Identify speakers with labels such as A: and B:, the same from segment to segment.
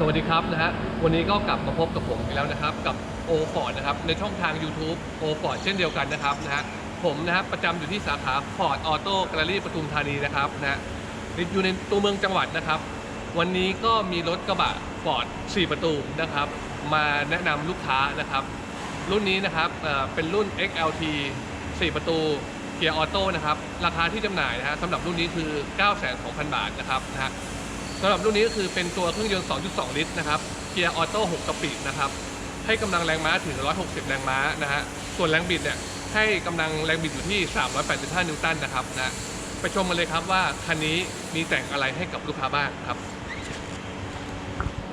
A: สวัสดีครับนะฮะวันนี้ก็กลับมาพบกับผมอีกแล้วนะครับ กับโอฟอร์ดนะครับในช่องทาง YouTube โอฟอร์ดเช่นเดียวกันนะครับนะฮะผมนะครับประจำอยู่ที่สาขาฟอร์ดออโต้แกลเลอรี่ปทุมธานีนะครับนะฮะอยู่ในตัวเมืองจังหวัดนะครับ วันนี้ก็มีรถกระบะฟอร์ด4 ประตูนะครับ มาแนะนำลูกค้านะครับ รุ่นนี้นะครับเอ่อเป็นรุ่น XLT 4 ประตูเกียร์ออโต้นะครับราคาที่จำหน่ายนะฮะสำหรับรุ่นนี้คือ 9,200,000บาทนะครับนะฮะ สำหรับรุ่นนี้ก็คือเป็นตัวเครื่องยนต์ 2.2 ลิตรนะครับเกียร์ออโต้6กระปินะครับให้กำลังแรงม้าถึง 160 แรงม้านะฮะส่วนแรงบิดเนี่ยให้กำลังแรงบิดอยู่ที่ 385 นิวตันนะครับนะไปชมกันเลยครับว่าคันนี้มีแต่งอะไรให้กับลูกค้าบ้างครับ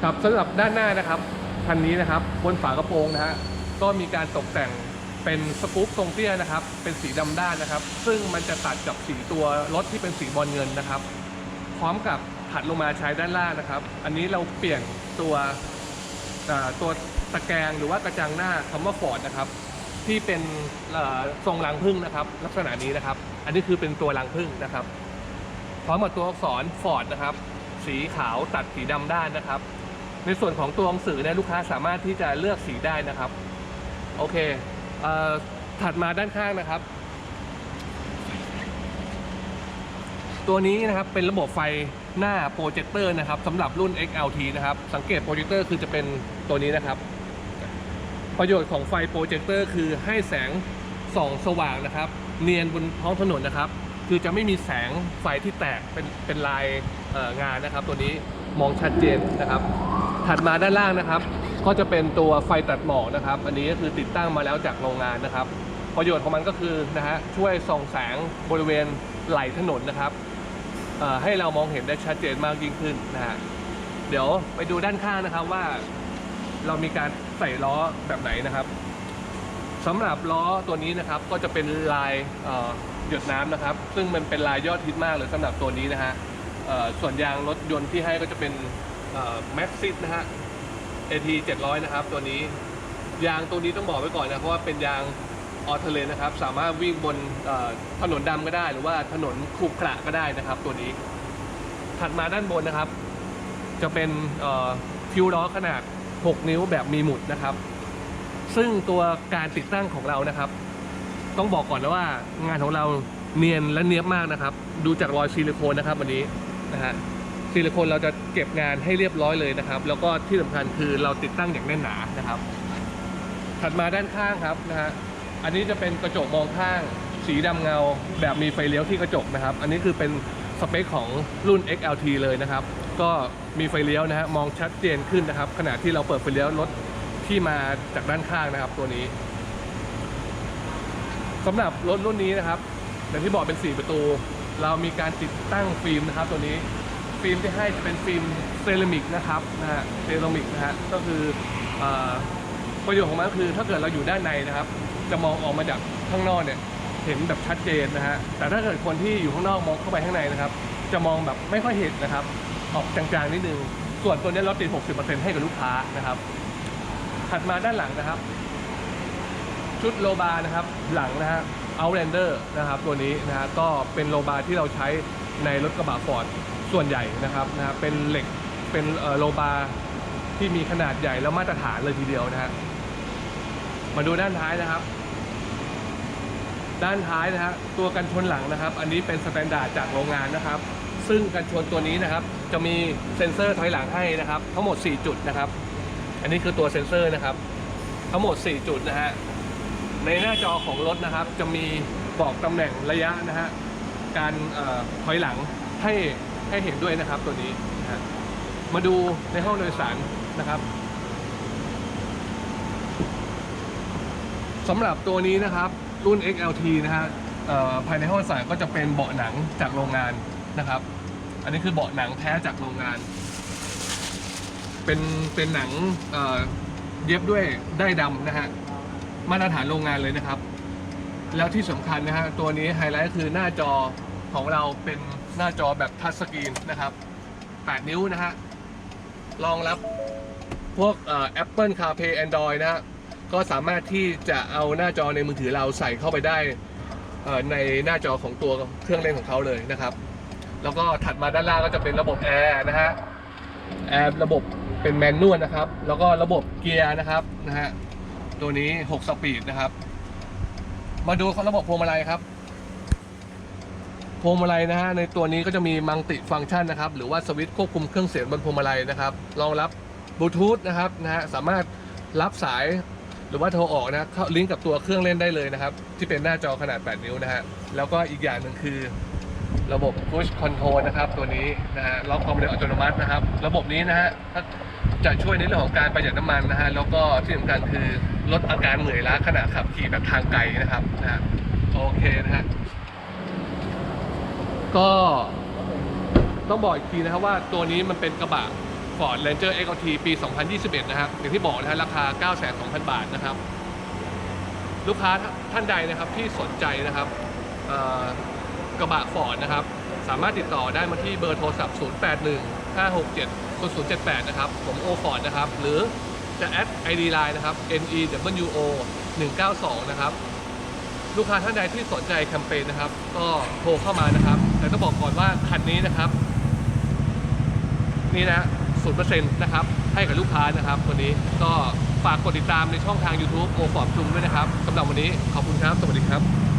A: ครับสำหรับด้านหน้านะครับคันนี้นะครับบนฝากระโปรงนะฮะก็มีการตกแต่งเป็นสกู๊ปทรงเตี้ยนะครับ เป็นสีดำด้านนะครับ ซึ่งมันจะตัดกับสีตัวรถที่เป็นสีบอลเงินนะครับ พร้อมกับ ถัดลงมาใช้ด้านล่างนะครับ อันนี้เราเปลี่ยนตัวตัวตะแกรงหรือว่ากระจังหน้าคำว่าฟอร์ดนะครับ ที่เป็นทรงรังพึ่งนะครับ ลักษณะนี้นะครับ อันนี้คือเป็นตัวรังพึ่งนะครับพร้อมกับตัวอักษรฟอร์ดนะครับ สีขาวตัดสีดำด้านนะครับ ในส่วนของตัวหนังสือเนี่ยลูกค้าสามารถที่จะเลือกสีได้นะครับ โอเคเอ่อถัดมาด้านข้างนะครับ ตัวนี้นะครับเป็นระบบไฟหน้าโปรเจคเตอร์นะครับสำหรับรุ่น XLT นะครับสังเกตโปรเจคเตอร์คือจะเป็นตัวนี้นะครับ ประโยชน์ของไฟโปรเจคเตอร์คือให้แสงส่องสว่างนะครับ เนียนบนท้องถนนนะครับ คือจะไม่มีแสงไฟที่แตกเป็นเป็นลายงานนะครับ ตัวนี้มองชัดเจนนะครับ ถัดมาด้านล่างนะครับ ก็จะเป็นตัวไฟตัดหมอกนะครับ อันนี้ก็คือติดตั้งมาแล้วจากโรงงานนะครับ ประโยชน์ของมันก็คือนะฮะช่วยส่องแสงบริเวณไหลถนนนะครับ ให้เรามองเห็นได้ชัดเจนมากยิ่งขึ้นนะฮะเดี๋ยวไปดูด้านข้างนะครับว่า เรามีการใส่ล้อแบบไหนนะครับสำหรับล้อตัวนี้นะครับก็จะเป็นลายหยดน้ำนะครับ ซึ่งมันเป็นลายยอดฮิตมากเลยสำหรับตัวนี้นะฮะส่วนยางรถยนต์ที่ให้ก็จะเป็นแม็กซิสนะฮะ AT 700 นะครับ ตัวนี้ ยางตัวนี้ต้องบอกไว้ก่อนนะเพราะว่าเป็นยาง ออเทเลนนะครับ สามารถวิ่งบนถนนดำก็ได้ หรือว่าถนนขรุขระก็ได้นะครับ ตัวนี้ ถัดมาด้านบนนะครับ จะเป็นเอ่อคิวล้อขนาด 6 นิ้วแบบมีหมุดนะครับ ซึ่งตัวการติดตั้งของเรานะครับ ต้องบอกก่อนนะว่างานของเราเนียนและเนียบมากนะครับ ดูจากรอยซิลิโคนนะครับวันนี้นะฮะซิลิโคนเราจะเก็บงานให้เรียบร้อยเลยนะครับ แล้วก็ที่สำคัญคือเราติดตั้งอย่างแน่นหนานะครับ ถัดมาด้านข้างครับนะฮะ อันนี้จะเป็นกระจกมองข้าง สีดำเงา แบบมีไฟเลี้ยวที่กระจกนะครับ อันนี้คือเป็นสเปคของรุ่น XLT เลยนะครับ ก็มีไฟเลี้ยวนะฮะมองชัดเจนขึ้นนะครับ ขณะที่เราเปิดไฟเลี้ยวรถที่มาจากด้านข้างนะครับ ตัวนี้สำหรับรถรุ่นนี้นะครับอย่างที่บอกเป็น 4 ประตู เรามีการติดตั้งฟิล์มนะครับตัวนี้ฟิล์มที่ให้จะเป็นฟิล์มเซรามิกนะครับนะฮะเซรามิกนะฮะก็คือเออประโยชน์ของมันก็คือถ้าเกิดเราอยู่ด้านในนะครับ จะมองออกมาจากข้างนอกเนี่ยเห็นแบบชัดเจนนะฮะแต่ถ้าเกิดคนที่อยู่ข้างนอกมองเข้าไปข้างในนะครับ จะมองแบบไม่ค่อยเห็นนะครับ ออกจางๆนิดนึงส่วนตัวนี้ลดติด 60%ให้กับลูกค้านะครับถัดมาด้านหลังนะครับ ชุดโลบาร์นะครับหลังนะฮะ Outlander นะครับตัวนี้นะฮะก็เป็นโลบาร์ที่เราใช้ในรถกระบะฟอร์ดส่วนใหญ่นะครับนะฮะเป็นเหล็กเป็นเออโลบาร์ที่มีขนาดใหญ่แล้วมาตรฐานเลยทีเดียวนะฮะ มาดูด้านท้ายนะครับ ด้านท้ายนะฮะตัวกันชนหลังนะครับ อันนี้เป็นสแตนดาร์ดจากโรงงานนะครับ ซึ่งกันชนตัวนี้นะครับ จะมีเซ็นเซอร์ถอยหลังให้นะครับ ทั้งหมด 4 จุดนะครับ อันนี้คือตัวเซ็นเซอร์นะครับ ทั้งหมด 4 จุดนะฮะในหน้าจอของรถนะครับ จะมีบอกตำแหน่งระยะนะฮะการอถอยหลังให้ให้เห็นด้วยนะครับตัวนี้นะมาดูในห้องโดยสารนะครับ สำหรับตัวนี้นะครับรุ่น XLT นะฮะภายในห้องโดยสารก็จะเป็นเบาะหนังจากโรงงานนะครับ อันนี้คือเบาะหนังแท้จากโรงงาน เป็นเป็นหนังเเย็บด้วยได้ดำนะฮะมาตรฐานโรงงานเลยนะครับ แล้วที่สำคัญนะฮะตัวนี้ไฮไลท์คือหน้าจอของเราเป็นหน้าจอแบบทัชสกรีนนะครับ 8 นิ้วนะฮะรองรับพวกเอ่อ Apple CarPlay Android นะฮะ ก็สามารถที่จะเอาหน้าจอในมือถือเราใส่เข้าไปได้ในหน้าจอของตัวเครื่องเล่นของเขาเลยนะครับ แล้วก็ถัดมาด้านล่างก็จะเป็นระบบแอร์นะฮะแอร์ระบบเป็นแมนนวลนะครับ แล้วก็ระบบเกียร์นะครับนะฮะตัวนี้ 6 สปีดนะครับ มาดูระบบพวงมาลัยครับพวงมาลัยนะฮะในตัวนี้ก็จะมีมัลติฟังก์ชันนะครับ หรือว่าสวิตช์ควบคุมเครื่องเสียงบนพวงมาลัยนะครับรองรับบลูทูธนะครับนะฮะสามารถรับสาย หรือว่าโทรออกนะเข้าลิงก์กับตัวเครื่องเล่นได้เลยนะครับ ที่เป็นหน้าจอขนาด 8 นิ้วนะฮะแล้วก็อีกอย่างหนึ่งคือระบบ push control นะครับ ตัวนี้นะฮะล็อกความเร็วอัตโนมัตินะครับ ระบบนี้นะฮะจะช่วยในเรื่องของการประหยัดน้ำมันนะฮะแล้วก็ที่สำคัญคือลดอาการเหนื่อยล้าขณะขับขี่แบบทางไกลนะครับนะฮะโอเคนะฮะก็ต้องบอกอีกทีนะครับว่าตัวนี้มันเป็นกระบะ Ford Ranger XLT ปี 2021 นะครับอย่างที่บอกนะฮะราคา 9 2 0 0 0บาทนะครับ ลูกค้าท่านใดนะครับที่สนใจนะครับกระบะ Ford นะครับ สามารถติดต่อได้มาที่เบอร์โทรศัพท์ 081 567 0078 นะครับ ผมโอฟอร์ดนะครับ หรือจะแอด ID Line นะครับ NEWO 192 นะครับ ลูกค้าท่านใดที่สนใจแคมเปญนะครับ ก็โทรเข้ามานะครับ แต่ต้องบอกก่อนว่าคันนี้นะครับ นี่นะ ศูนเปอร์เซ็นต์นะครับให้กับลูกค้านะครับวันนี้ก็ฝากกดติดตามในช่องทาง YouTube โอฟอร์มจุมด้วยนะครับสำหรับวันนี้ขอบคุณครับ สวัสดีครับ